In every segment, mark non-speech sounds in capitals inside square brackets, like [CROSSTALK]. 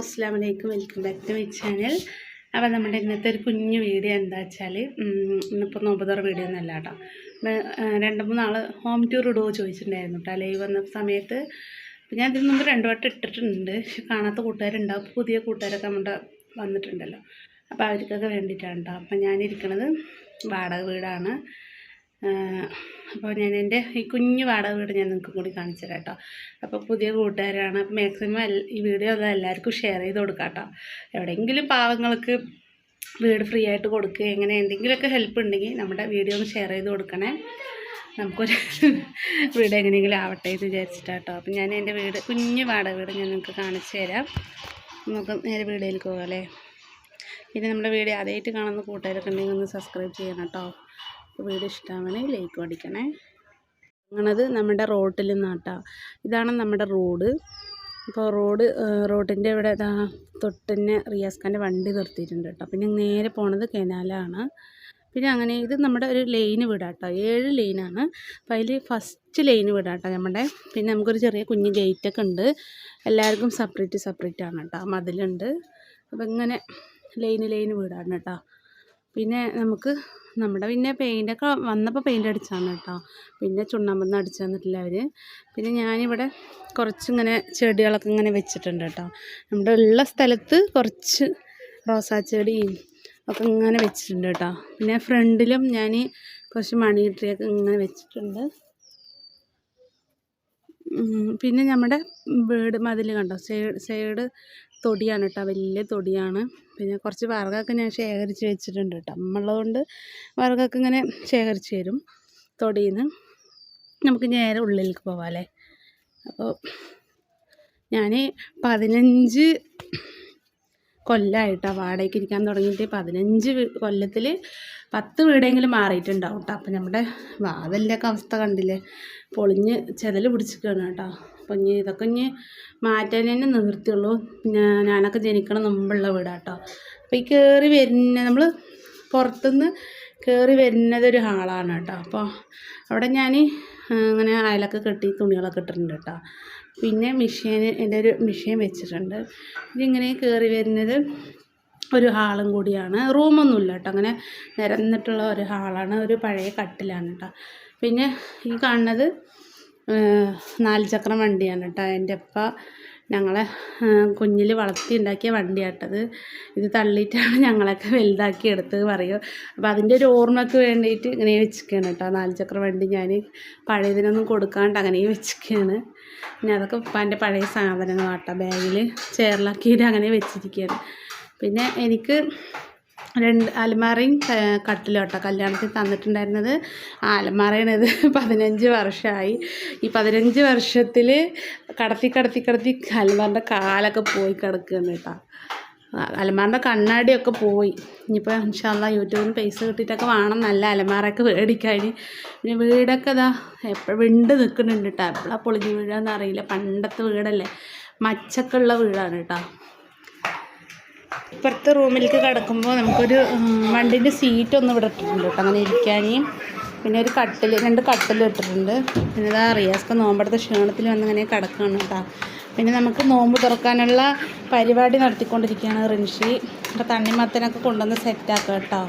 അസ്സാം വലൈക്കും welcome back to my channel. അപ്പോൾ നമ്മുടെ ഇന്നത്തെ ഒരു കുഞ്ഞു വീഡിയോ എന്താ വെച്ചാൽ ഇന്നിപ്പോൾ നോമ്പതോറ വീഡിയോ ഒന്നല്ല കേട്ടോ. രണ്ട് മൂന്ന് ആൾ ഹോം ടൂർ ഇടുമോ ചോദിച്ചിട്ടുണ്ടായിരുന്നു കേട്ടോ. ലൈവ് വന്ന സമയത്ത്. ഞാൻ ഇതിന് മുമ്പ് രണ്ട് വട്ടം ഇട്ടിട്ടുണ്ട്. പക്ഷെ കാണാത്ത കൂട്ടുകാരുണ്ടാവും. അപ്പോൾ പുതിയ കൂട്ടുകാരൊക്കെ നമ്മുടെ വന്നിട്ടുണ്ടല്ലോ. അപ്പോൾ അവർക്കൊക്കെ വേണ്ടിയിട്ടാണ് കേട്ടോ. അപ്പം ഞാനിരിക്കണത് വാടക വീടാണ്. അപ്പോൾ ഞാൻ എന്റെ ഈ കുഞ്ഞു വാടക വീട് ഞാൻ നിങ്ങൾക്ക് കൂടി കാണിച്ചു തരാം കേട്ടോ അപ്പോൾ പുതിയ കൂട്ടുകാരാണ്. അപ്പോൾ മാക്സിമം ഈ വീഡിയോ ഒന്ന് എല്ലാവർക്കും ഷെയർ ചെയ്ത് കൊടുക്കാം കേട്ടോ എവിടെയെങ്കിലും പാവങ്ങൾക്ക് വീട് ഫ്രീ ആയിട്ട് കൊടുക്കുക എങ്ങനെ എന്തെങ്കിലുമൊക്കെ ഹെൽപ്പ് ഉണ്ടെങ്കിൽ നമ്മുടെ വീഡിയോ ഒന്ന് ഷെയർ ചെയ്ത് കൊടുക്കണേ. നമുക്കൊരു [LAUGHS] വീട് എങ്ങനെയെങ്കിലും ആവട്ടെ എന്ന് വിചാരിച്ചിട്ടാട്ടോ. അപ്പം ഞാൻ എന്റെ വീട് കുഞ്ഞു വാടക വീട് ഞാൻ നിങ്ങൾക്ക് കാണിച്ചു തരാം നമുക്ക് നേരെ വീഡിയോയിലേക്ക് പോകാം അല്ലേ? പിന്നെ നമ്മുടെ വീഡിയോ ആദ്യമായിട്ട് കാണുന്ന കൂട്ടുകാരൊക്കെ ഉണ്ടെങ്കിൽ ഒന്ന് സബ്സ്ക്രൈബ് ചെയ്യണം കേട്ടോ. വീഡിയോ ഇഷ്ടമാണെങ്കിൽ ലൈക്ക് അടിക്കണേ അങ്ങനത് നമ്മുടെ റോട്ടിൽ നിന്നാട്ടാ ഇതാണ് നമ്മുടെ റോഡ്. അപ്പോൾ റോഡ് റോഡിന്റെ ഇവിടെ തൊട്ടന്നെ റിയാസ്ഖാന്റെ വണ്ടി നിർത്തിയിട്ടുണ്ട് കേട്ടോ പിന്നെ നേരെ പോണത് കെനാലാണ്. പിന്നെ അങ്ങനെ ഇത് നമ്മുടെ ഒരു ലൈൻ വിടാട്ടോ. ഏഴ് ലൈനാണ് അപ്പോൾ അതിൽ ഫസ്റ്റ് ലൈൻ വിടാട്ടോ നമ്മുടെ. പിന്നെ നമുക്കൊരു ചെറിയ കുഞ്ഞ് ഗേറ്റൊക്കെ ഉണ്ട്. എല്ലാവർക്കും സെപ്പറേറ്റ് സെപ്പറേറ്റ് ആണ് കേട്ടോ മതിലുണ്ട്. അപ്പോൾ ഇങ്ങനെ ലൈന് ലൈന് വീടാണ് കേട്ടോ പിന്നെ നമുക്ക് നമ്മുടെ പിന്നെ പെയിന്റൊക്കെ വന്നപ്പോൾ പെയിന്റ് അടിച്ചാണ് കേട്ടോ. പിന്നെ ചുണ്ണാമ്പെന്ന് അടിച്ചു തന്നിട്ടില്ല അവർ പിന്നെ ഞാനിവിടെ കുറച്ചിങ്ങനെ ചെടികളൊക്കെ ഇങ്ങനെ വെച്ചിട്ടുണ്ട് കേട്ടോ. നമ്മുടെ ഉള്ള സ്ഥലത്ത് കുറച്ച് റോസാ ചെടിയും ഒക്കെ ഇങ്ങനെ വെച്ചിട്ടുണ്ട് കേട്ടോ. പിന്നെ ഫ്രണ്ടിലും ഞാൻ കുറച്ച് മണി ട്രീയൊക്കെ ഇങ്ങനെ വെച്ചിട്ടുണ്ട്. പിന്നെ നമ്മുടെ വീട് മതിൽ കണ്ടോ? സൈഡ് സൈഡ് തൊടിയാണ് കേട്ടോ വലിയ തൊടിയാണ്. പിന്നെ കുറച്ച് വിറകൊക്കെ ഞാൻ ശേഖരിച്ച് വെച്ചിട്ടുണ്ട് കേട്ടോ. നമ്മളതുകൊണ്ട് വിറകൊക്കെ ഇങ്ങനെ ശേഖരിച്ച് തരും തൊടിയിൽ നിന്ന് നമുക്ക് നേരെ ഉള്ളിലേക്ക് പോവാം അപ്പോൾ ഞാൻ പതിനഞ്ച് കൊല്ലമായിട്ടാണ് വാടകയ്ക്ക് ഇരിക്കാൻ തുടങ്ങിയിട്ട് പതിനഞ്ച് കൊല്ലത്തിൽ പത്ത് വീടെങ്കിലും മാറിയിട്ടുണ്ടാവും കേട്ടോ അപ്പം നമ്മുടെ വാതിലിന്റെയൊക്കെ അവസ്ഥ കണ്ടില്ലേ? പൊളിഞ്ഞ് ചെതൽ പിടിച്ചിരിക്കുകയാണ് കേട്ടോ. അപ്പം ഇനി ഇതൊക്കെ ഇനി മാറ്റാൻ തന്നെ നിവൃത്തിയുള്ളൂ. ഞാനൊക്കെ ജനിക്കണം മുമ്പുള്ള വീടാണ് കേട്ടോ അപ്പോൾ ഈ കയറി വരുന്ന നമ്മൾ പുറത്തുനിന്ന് കയറി വരുന്നതൊരു ഹാളാണ് കേട്ടോ അപ്പോൾ അവിടെ ഞാൻ ഇങ്ങനെ അയലൊക്കെ കെട്ടി തുണികളൊക്കെ ഇട്ടിട്ടുണ്ട് കേട്ടോ. പിന്നെ മെഷീൻ എന്റെ ഒരു മെഷീൻ വെച്ചിട്ടുണ്ട്. ഇതിങ്ങനെ കയറി വരുന്നത് ഒരു ഹാളും കൂടിയാണ്. റൂമൊന്നുമില്ല കേട്ടോ. അങ്ങനെ നിരന്നിട്ടുള്ള ഒരു ഹാളാണ്. ഒരു പഴയ കട്ടിലാണ് കേട്ടോ. പിന്നെ ഈ കാണുന്നത് നാല് ചക്രം വണ്ടിയാണ് കേട്ടോ. എന്റെ അപ്പ ഞങ്ങളെ കുഞ്ഞിൽ വളർത്തി ഉണ്ടാക്കിയ വണ്ടിയാട്ടത്. ഇത് തള്ളിയിട്ടാണ് [LAUGHS] ഞങ്ങളൊക്കെ വലുതാക്കി എടുത്തത് പറയും. അപ്പോൾ അതിന്റെ ഒരു ഓർമ്മയ്ക്ക് വേണ്ടിയിട്ട് ഇങ്ങനെ വെച്ചിരിക്കുകയാണ് കേട്ടോ നാല് ചക്ര വണ്ടി ഞാൻ പഴയതിനൊന്നും കൊടുക്കാണ്ട് അങ്ങനെ വെച്ചിരിക്കുകയാണ് പിന്നെ അതൊക്കെ ഉപ്പാന്റെ പഴയ സാധനങ്ങളാട്ടോ. ബാഗിൽ ചേറിലാക്കിയിട്ട് അങ്ങനെ വെച്ചിരിക്കുകയാണ് പിന്നെ എനിക്ക് രണ്ട് അലമാറയും ക- കട്ടിലും കേട്ടോ കല്യാണത്തിന് തന്നിട്ടുണ്ടായിരുന്നത്. ആ അലമാറയാണ് ഇത്. [LAUGHS] പതിനഞ്ച് വർഷമായി ഈ പതിനഞ്ച് വർഷത്തിൽ കടത്തി കടത്തി കടത്തി അലമാറിന്റെ കാലൊക്കെ പോയി കിടക്കുകയാണ് കേട്ടോ. അലമാറിന്റെ കണ്ണാടിയൊക്കെ പോയി. ഇനിയിപ്പോൾ ഇൻഷാല്ല യൂട്യൂബിൽ പൈസ കിട്ടിയിട്ടൊക്കെ വേണം. നല്ല അലമാറയൊക്കെ മേടിക്കാൻ പിന്നെ വീടൊക്കെ ഇതാ എപ്പോഴും വിണ്ട് നിൽക്കുന്നുണ്ട് കേട്ടോ. എപ്പോഴാണ് പൊളിഞ്ഞ് വീഴാന്ന് അറിയില്ല. പണ്ടത്തെ വീടല്ലേ. മച്ചക്കുള്ള വീടാണ് കേട്ടോ. ഇപ്പുറത്തെ റൂമിലേക്ക് കിടക്കുമ്പോൾ നമുക്കൊരു വണ്ടിന്റെ സീറ്റ് ഒന്ന് ഇവിടെ ഇട്ടിട്ടുണ്ട് കേട്ടോ. അങ്ങനെ ഇരിക്കാനേയും പിന്നെ ഒരു കട്ടിൽ രണ്ട് കട്ടിൽ ഇട്ടിട്ടുണ്ട്. പിന്നെ ഇതാ റിയാസ്ക്ക് നോമ്പെടുത്ത ക്ഷീണത്തിൽ വന്ന് ഇങ്ങനെ കിടക്കുകയാണ് കേട്ടോ. പിന്നെ നമുക്ക് നോമ്പ് തുറക്കാനുള്ള പരിപാടി നടത്തിക്കൊണ്ടിരിക്കുകയാണ് റിൻഷി. അപ്പോൾ തണ്ണിമത്തനൊക്കെ കൊണ്ടുവന്ന് സെറ്റാക്കുക കേട്ടോ.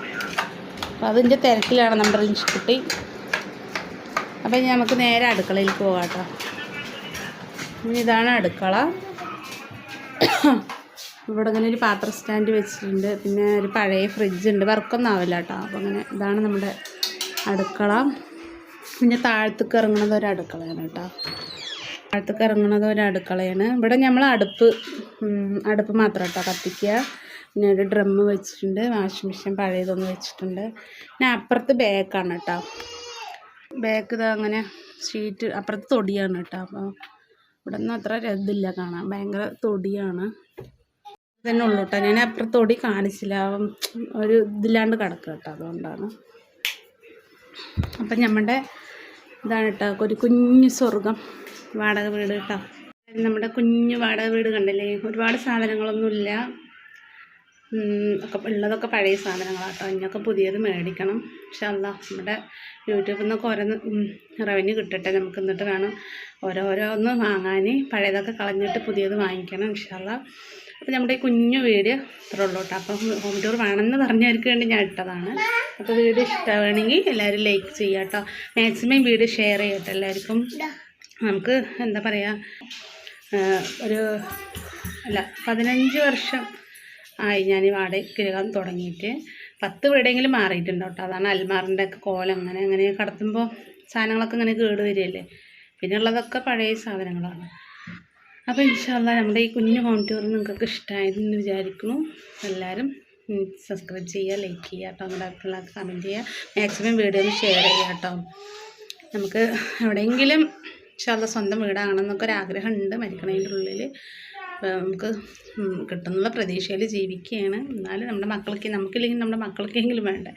അപ്പോൾ അതിന്റെ തിരക്കിലാണ് നമ്മുടെ റിൻഷി കുട്ടി. അപ്പോൾ ഇനി നമുക്ക് നേരെ അടുക്കളയിലേക്ക് പോകാം കേട്ടോ. ഇനി ഇതാണ് അടുക്കള. ഇവിടെ ഇങ്ങനെ ഒരു പാത്ര സ്റ്റാൻഡ് വെച്ചിട്ടുണ്ട്. പിന്നെ ഒരു പഴയ ഫ്രിഡ്ജ് ഉണ്ട്. വർക്കൊന്നും ആവില്ല കേട്ടോ. അപ്പോൾ അങ്ങനെ ഇതാണ് നമ്മുടെ അടുക്കള. പിന്നെ താഴത്തേക്ക് ഇറങ്ങുന്നത് ഒരു അടുക്കളയാണ് കേട്ടോ. താഴത്തേക്ക് ഇറങ്ങുന്നത് ഒരു അടുക്കളയാണ്. ഇവിടെ നമ്മൾ അടുപ്പ് അടുപ്പ് മാത്രം കേട്ടോ കത്തിക്കുക. പിന്നെ ഒരു ഡ്രമ്മ് വെച്ചിട്ടുണ്ട്. വാഷിംഗ് മെഷീൻ പഴയതൊന്ന് വെച്ചിട്ടുണ്ട്. പിന്നെ അപ്പുറത്ത് ബാക്കാണ് കേട്ടോ. ബാക്ക് ഇത് അങ്ങനെ ഷീറ്റ് അപ്പുറത്ത് തൊടിയാണ് കേട്ടോ. അപ്പോൾ ഇവിടെ നിന്ന് അത്ര ഇതില്ല കാണാൻ. ഭയങ്കര തൊടിയാണ്. തന്നെ ഉള്ളൂ കേട്ടോ ഞാൻ അപ്പുറത്തോടി കാണിച്ചില്ല. ഒരു ഇതില്ലാണ്ട് കിടക്കുക കേട്ടോ അതുകൊണ്ടാണ്. അപ്പം നമ്മുടെ ഇതാണ് കേട്ടോ ഒരു കുഞ്ഞു സ്വർഗം വാടക വീട് കേട്ടോ നമ്മുടെ കുഞ്ഞു വാടക വീട് കണ്ടില്ലേ? ഒരുപാട് സാധനങ്ങളൊന്നുമില്ല ഒക്കെ ഉള്ളതൊക്കെ പഴയ സാധനങ്ങളാണ് കേട്ടോ ഇനിയൊക്കെ പുതിയത് മേടിക്കണം. പക്ഷെ അല്ല നമ്മുടെ യൂട്യൂബിൽ നിന്നൊക്കെ ഓരോ റവന്യൂ കിട്ടട്ടെ. നമുക്ക് എന്നിട്ട് വേണം ഓരോരോന്ന് വാങ്ങാൻ പഴയതൊക്കെ കളഞ്ഞിട്ട് പുതിയത് വാങ്ങിക്കണം. ഇൻഷാല്ല അപ്പോൾ നമ്മുടെ കുഞ്ഞു വീട് ഇത്രേ ഉള്ളൂ കേട്ടോ. അപ്പം ഹോം ടൂർ വേണമെന്ന് പറഞ്ഞവർക്ക് വേണ്ടി ഞാൻ ഇട്ടതാണ്. അപ്പോൾ വീഡിയോ ഇഷ്ടമാണെങ്കിൽ എല്ലാവരും ലൈക്ക് ചെയ്യുക കേട്ടോ. മാക്സിമം വീഡിയോ ഷെയർ ചെയ്യട്ടെ എല്ലാവർക്കും. നമുക്ക് എന്താ പറയുക ഒരു അല്ല പതിനഞ്ച് വർഷം ആയി ഞാൻ ഈ വാടകയ്ക്ക് ഇടാൻ തുടങ്ങിയിട്ട്. പത്ത് വീടെങ്കിലും മാറിയിട്ടുണ്ട് കേട്ടോ. അതാണ് അൽമാറിന്റെ ഒക്കെ കോലം. അങ്ങനെ അങ്ങനെ കടത്തുമ്പോൾ സാധനങ്ങളൊക്കെ ഇങ്ങനെ കേട് വരികയല്ലേ? പിന്നെ ഉള്ളതൊക്കെ പഴയ സാധനങ്ങളാണ്. അപ്പോൾ ഇൻഷാല്ല നമ്മുടെ ഈ കുഞ്ഞു ഹോം ടൂർ നിങ്ങൾക്ക് ഇഷ്ടമായെന്ന് വിചാരിക്കുന്നു. എല്ലാവരും സബ്സ്ക്രൈബ് ചെയ്യുക ലൈക്ക് ചെയ്യുക കേട്ടോ. നമ്മുടെ അടുത്തുള്ള കമന്റ് ചെയ്യുക. മാക്സിമം വീഡിയോ ഷെയർ ചെയ്യുക കേട്ടോ. നമുക്ക് എവിടെയെങ്കിലും ഇൻഷാല്ല സ്വന്തം വീടാകണമെന്നൊക്കെ ഒരു ആഗ്രഹം ഉണ്ട് മരിക്കണതിന്റെ ഉള്ളിൽ നമുക്ക് കിട്ടുന്നുള്ള പ്രതീക്ഷയിൽ ജീവിക്കുകയാണ്. എന്നാലും നമ്മുടെ മക്കൾക്ക് നമുക്കില്ലെങ്കിൽ നമ്മുടെ മക്കൾക്കെങ്കിലും വേണ്ടേ.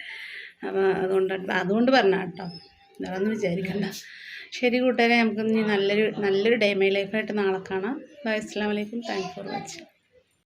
അപ്പോൾ അതുകൊണ്ട് അതുകൊണ്ട് പറഞ്ഞ കേട്ടോ. അതൊന്നും വിചാരിക്കണ്ട. ശരി കൂട്ടുകാരെ നമുക്ക് ഇനി നല്ലൊരു നല്ലൊരു ഡേ മൈ ലൈഫായിട്ട് നാളെ കാണാം. അസ്സാം വലൈക്കും താങ്ക് ഫോർ വാച്ചിങ്